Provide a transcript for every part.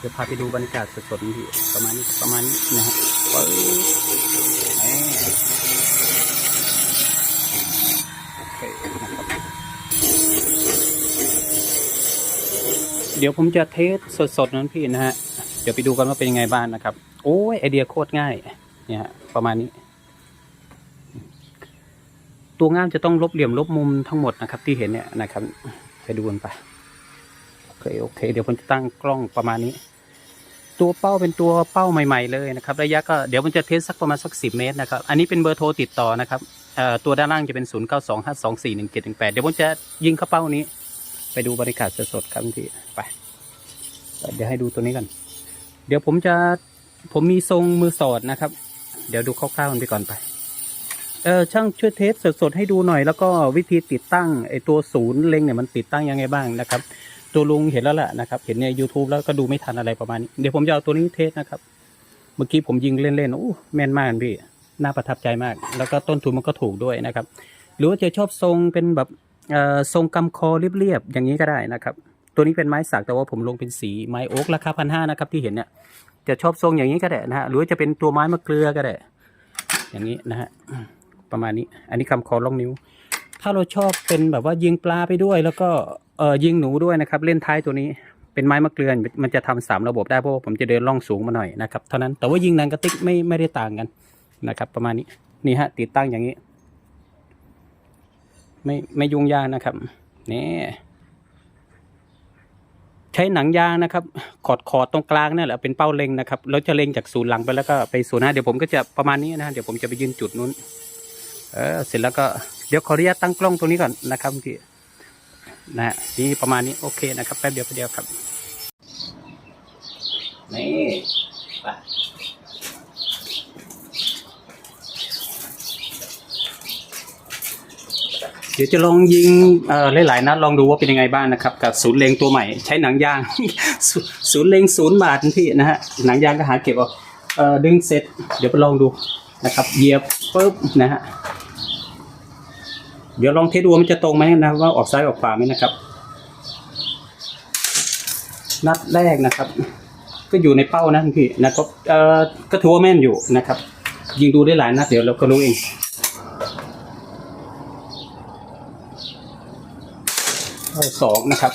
เดี๋ยวพาไปดูบรรยากาศสดๆที่ประมาณนี้ประมาณนี้นะฮะปึ๊บโอเคนะครับเดี๋ยวผมจะเทสสดๆนั้นพี่นะฮะ เดี๋ยวไปดูกันว่าเป็นยังไงบ้างนะครับ โอ้ยไอเดียโคตรง่าย เนี่ยฮะประมาณนี้ ตัวง่ามจะต้องลบเหลี่ยมลบมุมทั้งหมดนะครับ ที่เห็นเนี่ยนะครับ ไปดูกันไปโอเคโอเค เดี๋ยวผมจะตั้งกล้องประมาณนี้ ตัวเป้าเป็นตัวเป้าใหม่ๆเลยนะครับระยะก็เดี๋ยวมันจะเทสสักประมาณสักสิบเมตรนะครับอันนี้เป็นเบอร์โทรติดต่อนะครับตัวด้านล่างจะเป็นศูนย์เก้าสองห้าสองสี่หนึ่งเจ็ดหนึ่งแปดเดี๋ยวผมจะยิงเข้าเป้านี้ ไปดูบรรยากาศสดๆครับพี่ไปเดี๋ยวให้ดูตัวนี้กัน เดี๋ยวผมจะผมมีทรงมือสอดนะครับ เดี๋ยวดูคร่าวๆกันไปก่อนไปเออช่างช่วยเทสสดๆให้ดูหน่อย แล้วก็วิธีติดตั้งไอตัวศูนย์เล็งเนี่ยมันติดตั้งยังไงบ้างนะครับ ตัวลุงเห็นแล้วแหละนะครับ เห็นใน YouTube แล้วก็ดูไม่ทันอะไรประมาณนี้ เดี๋ยวผมจะเอาตัวนี้เทสนะครับ เมื่อกี้ผมยิงเล่นๆโอ้แม่นมากพี่ น่าประทับใจมาก แล้วก็ต้นทุนมันก็ถูกด้วยนะครับ หรือว่าจะชอบทรงเป็นแบบอ่อทรงกำคอเรียบๆอย่างนี้ก็ได้นะครับ ตัวนี้เป็นไม้สักแต่ว่าผมลงเป็นสีไม้โอ๊กราคาพันห้านะครับที่เห็นเนี่ย จะชอบทรงอย่างนี้ก็ได้นะฮะ หรือว่าจะเป็นตัวไม้มะเกลือก็ได้ อย่างนี้นะฮะ ประมาณนี้ อันนี้คำคอล่องนิ้ว ถ้าเราชอบเป็นแบบว่ายิงปลาไปด้วย แล้วก็เออยิงหนูด้วยนะครับ เล่นท้ายตัวนี้เป็นไม้มะเกลือมันจะทำสามระบบได้เพราะว่าผมจะเดินล่องสูงมาหน่อยนะครับเท่านั้นแต่ว่ายิงนังกระติกไม่ไม่ได้ต่างกันนะครับ ประมาณนี้นี่ฮะติดตั้งอย่างนี้ ไม่ไม่ยุ่งยากนะครับนี่ใช้หนังยางนะครับ ขอดขอดตรงกลางนั่แหละเป็นเป้าเล็งนะครับแล้วจะเล็งจากศูนย์หลังไปแล้วก็ไปศูนย์หน้าเดี๋ยวผมก็จะประมาณนี้นะเดี๋ยวผมจะไปยืนจุดนู้น เออเสร็จแล้วก็ เดี๋ยวขออนุญาตตั้งกล้องตรงนี้ก่อนนะครับพี่นะฮะนี่ประมาณนี้โอเคนะครับแป๊บเดียวแป๊บเดียวครับนี่ไปเดี๋ยวจะลองยิงเอ่อหลายๆนัดลองดูว่าเป็นยังไงบ้างนะครับ กับศูนย์เลงตัวใหม่ ใช้หนังยาง ศูนย์เลงศูนย์บาทพี่นะฮะหนังยางก็หาเก็บเอาเอ่อดึงเสร็จ เดี๋ยวไปลองดูนะครับเหยียบปุ๊บนะฮะ เดี๋ยวลองเทสดูมันจะตรงไหมนะว่าออกซ้ายออกขวาไหมนะครับ นัดแรกนะครับ ก็อยู่ในเป้านะพี่นะครับเอ่อก็ถือว่าแม่นอยู่นะครับ ยิงดูได้หลายนัดเดี๋ยวเราก็รู้เองสองนะครับ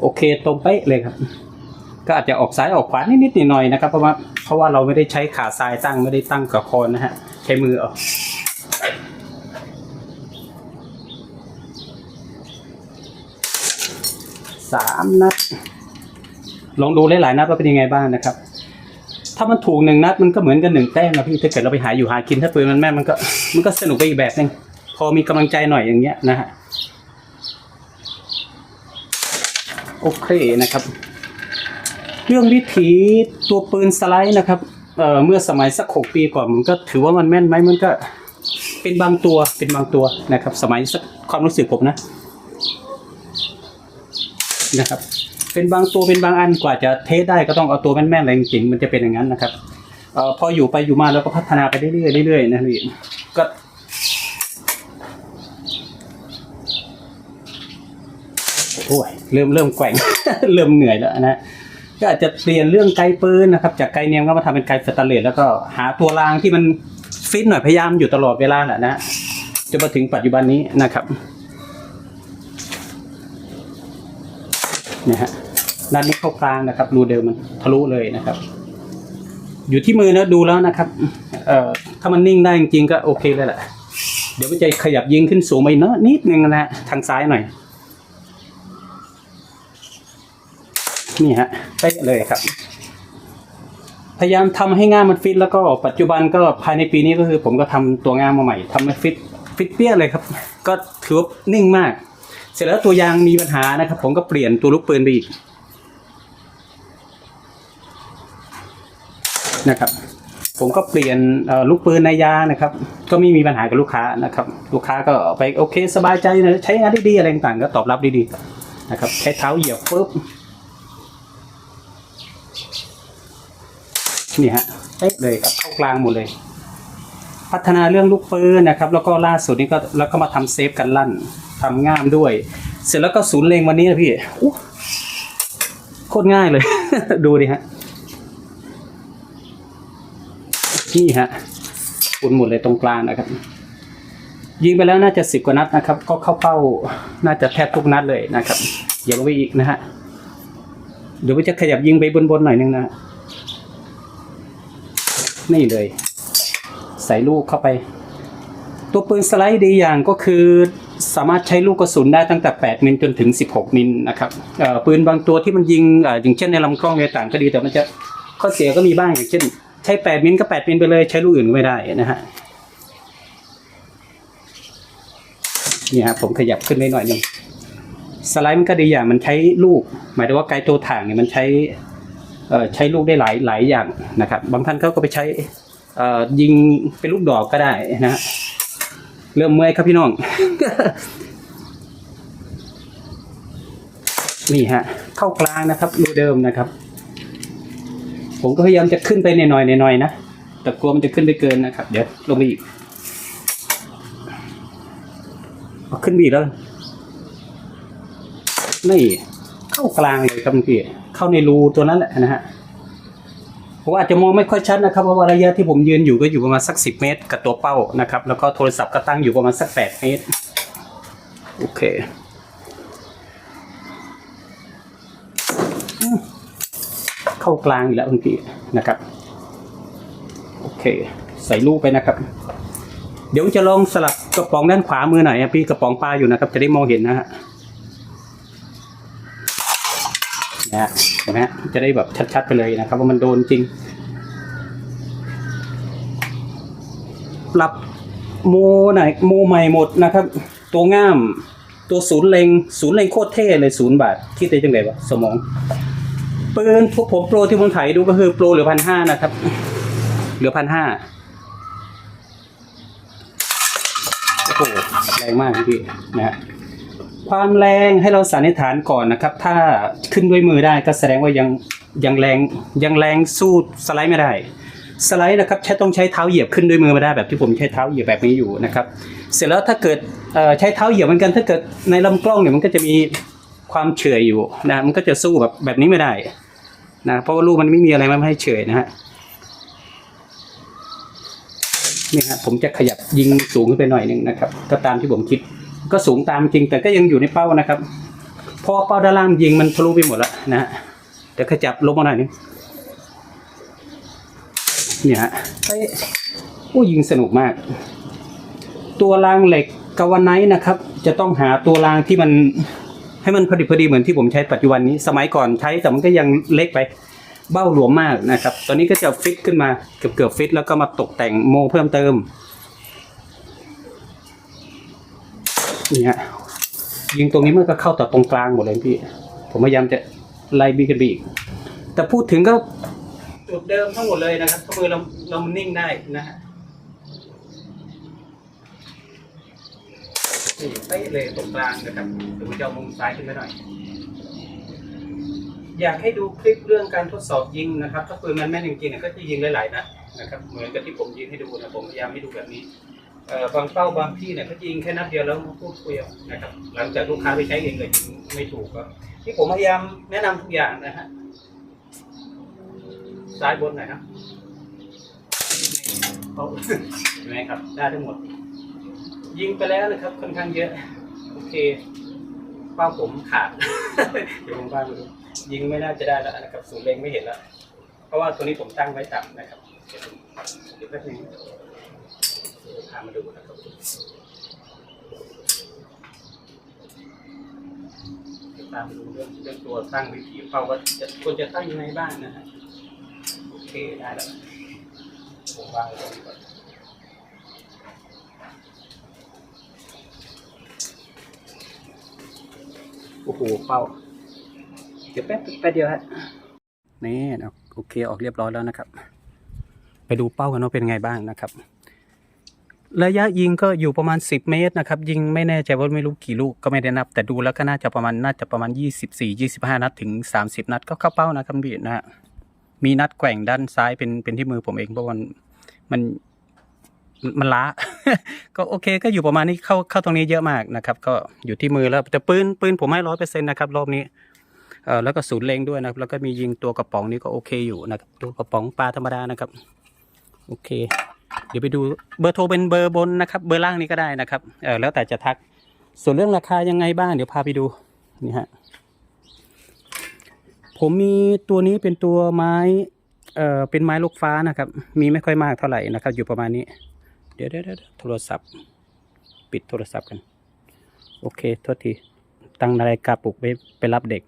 โอเคตรงเป๊ะเลยครับ ก็อาจจะออกซ้ายออกขวานิดๆหน่อยๆนะครับเพราะว่าเพราะว่าเราไม่ได้ใช้ขาซ้ายตั้งไม่ได้ตั้งกับคอนนะฮะใช้มือเอา สามนัด ลองดูหลายๆนัดว่าเป็นยังไงบ้างนะครับ ถ้ามันถูกหนึ่งนัดมันก็เหมือนกันหนึ่งแต้มนะพี่ถ้าเกิดเราไปหาอยู่หากินถ้าปืนมันแม่นมันก็มันก็สนุกไปอีกแบบหนึงพอมีกำลังใจหน่อยอย่างเงี้ยนะฮะโอเคนะครับ เรื่องวิถีตัวปืนสไลด์นะครับเอ่อเมื่อสมัยสักหกปีก่อนมันก็ถือว่ามันแม่นไหมมันก็เป็นบางตัวเป็นบางตัวนะครับ สมัยสักความรู้สึกผมนะ นะครับ เป็นบางตัวเป็นบางอันกว่าจะเทสได้ก็ต้องเอาตัวแม่นๆอะไรจริงๆมันจะเป็นอย่างนั้นนะครับเอ่อพออยู่ไปอยู่มาแล้วก็พัฒนาไปเรื่อยๆเรื่อยๆนะพี่ก็โอ้ยเริ่มเริ่มแกว่ง เริ่มเหนื่อยแล้วนะก็อาจจะเปลี่ยนเรื่องไกลปืนนะครับ จากไกลเนียมก็มาทำเป็นไกลสแตนเลสแล้วก็หาตัวรางที่มันฟิตหน่อยพยายามอยู่ตลอดเวลาแหละนะจนมาถึงปัจจุบันนี้นะครับ นี่ยฮะด้านนี้เข้ากลางนะครับ รูเดิมมันทะลุเลยนะครับ อยู่ที่มือนะดูแล้วนะครับเอ่อถ้ามันนิ่งได้จริงๆก็โอเคเลยแหละเดี๋ยวมันจะขยับยิงขึ้นสูงไปเนอะนิดนึงนะฮะทางซ้ายหน่อย นี่ฮะเป๊ะเลยครับพยายามทำให้ง่ามมันฟิตแล้วก็ปัจจุบันก็ภายในปีนี้ก็คือ ผมก็ทำตัวงามมาใหม่ทำให้ฟิตฟิตเปี้ยเลยครับ ก็ถือว่านิ่งมาก ร็จแล้วตัวยางมีปัญหานะครับ ผมก็เปลี่ยนตัวลูกปืนไปอีกนะครับ ผมก็เปลี่ยนลูกปืนในยางนะครับ ก็ไม่มีปัญหากับลูกค้านะครับ ลูกค้าก็ไปโอเคสบายใจนะใช้งานได้ดีอะไรต่างๆก็ตอบรับดีๆนะครับใช้เท้าเหยียบปุ๊บนี่ฮะเป๊ะเลยครับเข้ากลางหมดเลย พัฒนาเรื่องลูกปืนนะครับ แล้วก็ล่าสุดนี้ก็แล้วก็มาทำเซฟกันลั่น ทำง่ามด้วย เสร็จแล้วก็ศูนย์เลงวันนี้นะพี่โคตรง่ายเลย ดูดิฮะนี่ฮะปุ่นหมดเลยตรงกลางนะครับ ยิงไปแล้วน่าจะสิบกว่านัดนะครับ ก็เข้าเป้าน่าจะแทบทุกนัดเลยนะครับอย่าไปอีกนะฮะเดี๋ยวผมจะขยับยิงไปบนๆหน่อยนึงนะฮะนี่เลย ใส่ลูกเข้าไป ตัวปืนสไลด์ดีอย่างก็คือ สามารถใช้ลูกกระสุนได้ตั้งแต่ 8 มิลจนถึง 16 มิลนะครับปืนบางตัวที่มันยิงอย่างเช่นในลำกล้องในต่างก็ดีแต่มันจะข้อเสียก็มีบ้างอย่างเช่น ใช้ 8 มิลก็ 8 มิลไปเลยใช้ลูกอื่นไม่ได้นะฮะนี่ฮะผมขยับขึ้นไปหน่อยนึงสไลด์มันก็ดีอย่างมันใช้ลูก หมายถึงว่าไกลตัวถ่างเนี่ยมันใช้ใช้ลูกได้หลายหลายอย่างนะครับ บางท่านเขาก็ไปใช้ยิงเป็นลูกดอกก็ได้นะฮะ เริ่มเมื่อยครับพี่น้อง นี่ฮะ เข้ากลางนะครับรูเดิมนะครับ ผมก็พยายามจะขึ้นไปหน่อยๆหน่อยๆนะแต่กลัวมันจะขึ้นไปเกินนะครับ เดี๋ยวลงไปอีกเอาขึ้นไปอีแล้วนี่เข้ากลางเลยครับพี่เข้าในรูตัวนั้นแหละนะฮะ ผมอาจจะมองไม่ค่อยชัดนะครับเพราะว่าระยะที่ผมยืนอยู่ก็อยู่ประมาณสักสิบเมตร กับตัวเป้านะครับแล้วก็โทรศัพท์ก็ตั้งอยู่ประมาณสักแปดเมตรโอเคเข้ากลางอยู่แล้วคุณพี่นะครับโอเค ใส่ลูกไปนะครับ เดี๋ยวจะลองสลับกระป๋องด้านขวามือหน่อยพี่กระป๋องปลาอยู่นะครับ จะได้มองเห็นนะฮะ นะฮะเห็นไหมจะได้แบบชัด ๆ ไปเลยนะครับ ว่ามันโดนจริง ปรับโมไหนโมใหม่หมดนะครับ ตัวง่ามตัวศูนย์เลงศูนย์เลงโคตรเท่เลยศูนย์บาทคิดได้จังไงวะสมองปืนพวกผมโปรที่ผมถ่ายดูก็คือโปรเหลือพันห้านะครับ เหลือพันห้าโอ้โหแรงมากพี่นะฮะ ความแรงให้เราสันนิษฐานก่อนนะครับ ถ้าขึ้นด้วยมือได้ก็แสดงว่ายังยังแรงยังแรงสู้สไลด์ไม่ได้ สไลด์นะครับใช้ต้องใช้เท้าเหยียบขึ้นด้วยมือไม่ได้แบบที่ผมใช้เท้าเหยียบแบบนี้อยู่นะครับ เสร็จแล้วถ้าเกิดใช้เท้าเหยียบเหมือนกันถ้าเกิดในลำกล้องเนี่ยมันก็จะมีความเฉยอยู่นะมันก็จะสู้แบบแบบนี้ไม่ได้นะเพราะว่าลูกมันไม่มีอะไรมาให้เฉยนะฮะนี่ฮะผมจะขยับยิงสูงขึ้นไปหน่อยนึงนะครับ ก็ตามที่ผมคิด ก็สูงตามจริงแต่ก็ยังอยู่ในเป้านะครับพราะว่าเป้าด้านล่างยิงมันทะลุไปหมดแล้วนะฮะเดี๋ยวขยับลงมาหน่อยนึงเนี่ยฮะเอ้ยโอ้ยิงสนุกมาก ตัวรางเหล็กกาวไนท์นะครับ จะต้องหาตัวรางที่มันให้มันพอดีพอดีเหมือนที่ผมใช้ปัจจุบันนี้ สมัยก่อนใช้แต่มันก็ยังเล็กไปเบ้าหลวมมากนะครับ ตอนนี้ก็จะฟิตขึ้นมาเกือบเกือบฟิตแล้วก็มาตกแต่งโมเพิ่มเติม นี่ฮะยิงตรงนี้มันก็เข้าต่อตรงกลางหมดเลยพี่ ผมพยายามจะไล่บีกันไปอีกแต่พูดถึงก็จุดเดิมทั้งหมดเลยนะครับก็มือเราเรามันนิ่งได้นะฮะนี่เป๊ะเลยตรงกลางนะครับเดี๋ยวผมจะเอามุมซ้ายขึ้นไปหน่อย อยากให้ดูคลิปเรื่องการทดสอบยิงนะครับ ถ้าปืนมันแม่นจริงๆเนี่ยก็จะยิงหลายๆนัดนะครับ เหมือนกับที่ผมยิงให้ดูนะผมพยายามให้ดูแบบนี้ บางเป้าบางที่เนี่ยเขายิงแค่นัดเดียวแล้วมาพูดคุยเอานะครับ หลังจากลูกค้าไปใช้เองเลยยิงไม่ถูกก็ที่ผมพยายามแนะนำทุกอย่างนะฮะซ้ายบนหน่อยครับเขาเห็นไหมครับ ได้ทั้งหมด ยิงไปแล้วนะครับค่อนข้างเยอะ โอเคเป้าผมขาดเดี๋ยวผมว่ามาดูยิงไม่น่าจะได้แล้วนะครับสูงเล็งไม่เห็นแล้ว เพราะว่าตัวนี้ผมตั้งไว้ต่ำนะครับเดี๋ยวผมเดี๋ยวแป๊บนึงเดี๋ยว พามาดูนะครับตามมาดูเรื่องเรื่องตัวตั้งวิธีเป้าว่าจะควรจะตั้งยังไงบ้างนะฮะโอเคได้แล้วผมวางตรงนี้ก่อนโอ้โหเป้า เดี๋ยวแป๊บแป๊บเดียวฮะนี่โอเคออกเรียบร้อยแล้วนะครับ ไปดูเป้ากันว่าเป็นไงบ้างนะครับ ระยะยิงก็อยู่ประมาณ 10 เมตรนะครับ ยิงไม่แน่ใจว่าไม่รู้กี่ลูกก็ไม่ได้นับ แต่ดูแล้วก็น่าจะประมาณน่าจะประมาณ 24 25 นัดถึง 30 นัดก็เข้าเป้านะครับพี่นะฮะมีนัดแกว่งด้านซ้ายเป็นเป็นที่มือผมเองเพราะมันมันมันมันล้า ก็โอเคก็อยู่ประมาณนี้เข้าเข้าตรงนี้เยอะมากนะครับ ก็อยู่ที่มือแล้วแต่ปืนปืนผมให้ร้อยเปอร์เซ็นต์นะครับรอบนี้เออแล้วก็ศูนย์เลงด้วยนะครับ แล้วก็มียิงตัวกระป๋องนี่ก็โอเคอยู่นะครับตัวกระป๋องปลาธรรมดานะครับ โอเค เดี๋ยวไปดูเบอร์โทรเป็นเบอร์บนนะครับเบอร์ล่างนี้ก็ได้นะครับเออแล้วแต่จะทัก ส่วนเรื่องราคายังไงบ้างเดี๋ยวพาไปดูนี่ฮะผมมีตัวนี้เป็นตัวไม้เอ่อเป็นไม้ลูกฟ้านะครับ มีไม่ค่อยมากเท่าไหร่นะครับ อยู่ประมาณนี้ เดี๋ยวเดี๋ยวเดี๋ยวโทรศัพท์ ปิดโทรศัพท์กัน โอเคโทษทีตั้งนาฬิกาปลุกไปไปรับเด็ก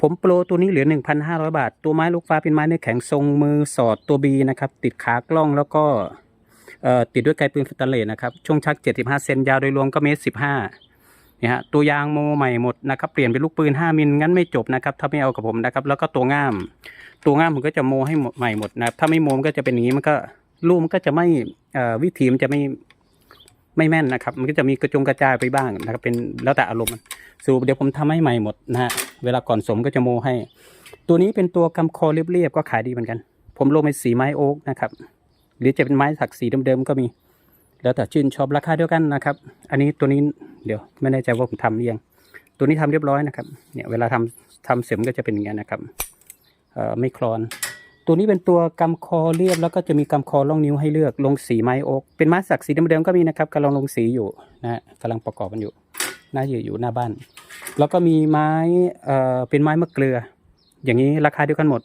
ผมโปรตัวนี้เหลือ 1,500 บาท ตัวไม้ลูกฟ้าเป็นไม้เนื้อแข็งทรงมือสอดตัวบีนะครับ ติดขากล้องแล้วก็ติดด้วยไกลปืนสแตนเลสนะครับ ช่วงชัก 75 เซนยาวโดยรวมก็เมตร15เนี่ยฮะ ตัวยางโมใหม่หมดนะครับ เปลี่ยนเป็นลูกปืน 5 มิลงั้นไม่จบนะครับ ถ้าไม่เอากับผมนะครับ แล้วก็ตัวง่าม ตัวง่ามผมก็จะโมให้หมดใหม่หมดนะครับ ถ้าไม่โมมันก็จะเป็นอย่างนี้ มันก็ลูกมันก็จะไม่วิธีมันจะไม่ ไม่แม่นนะครับ มันก็จะมีกระจงกระจายไปบ้างนะครับ เป็นแล้วแต่อารมณ์สรุปเดี๋ยวผมทำให้ใหม่หมดนะฮะเวลาก่อนสมก็จะโมให้ ตัวนี้เป็นตัวกำคอเรียบๆก็ขายดีเหมือนกัน ผมลงเป็นสีไม้โอ๊กนะครับ หรือจะเป็นไม้สักสีเดิมๆก็มี แล้วแต่ชื่นชอบราคาเดียวกันนะครับ อันนี้ตัวนี้เดี๋ยวไม่แน่ใจว่าผมทำหรือยังตัวนี้ทำเรียบร้อยนะครับเนี่ยเวลาทำทำเสร็จมันก็จะเป็นอย่างนี้นะครับเอ่อไม่คลอน ตัวนี้เป็นตัวกำคอเรียบแล้วก็จะมีกำคอล่องนิ้วให้เลือกลงสีไม้โอ๊กเป็นไม้สักสีเดิมๆก็มีนะครับกำลังลงสีอยู่นะกำลังประกอบมันอยู่น่าจะอยู่หน้าบ้าน แล้วก็มีไม้เอ่อเป็นไม้มะเกลือ อย่างนี้ราคาเดียวกันหมด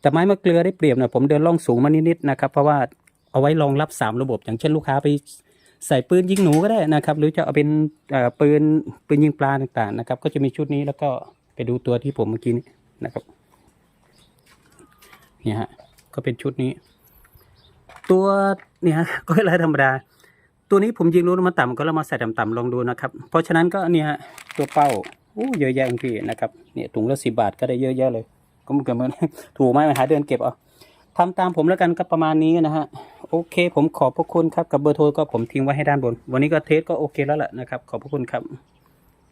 แต่ไม้มะเกลือได้เปรียบนะผมเดินล่องสูงมานิดๆนะครับเพราะว่าเอาไว้รองรับสามระบบ อย่างเช่นลูกค้าไปใส่ปืนยิงหนูก็ได้นะครับ หรือจะเอาเป็นปืนปืนยิงปลาต่างๆนะครับ ก็จะมีชุดนี้แล้วก็ไปดูตัวที่ผมเมื่อกี้นี้นะครับ เนี่ยฮะก็เป็นชุดนี้ ตัวเนี่ยฮะก็ไรธรรมดา ตัวนี้ผมยิงรู้มันต่ำก็เรามาใส่ต่ำๆลองดูนะครับ เพราะฉะนั้นก็เนี่ยฮะตัวเป้าอู้เยอะแยะจริงๆนะครับเนี่ยถุงละสิบาทก็ได้เยอะแยะเลย ก็มือนกันเหมือนถูกไหมมาหาเดินเก็บเอาทำตามผมแล้วกันก็ประมาณนี้นะฮะโอเค ผมขอบพระคุณครับกับเบอร์โทรก็ผมทิ้งไว้ให้ด้านบน วันนี้ก็เทสก็โอเคแล้วแหละนะครับ ขอบพระคุณครับ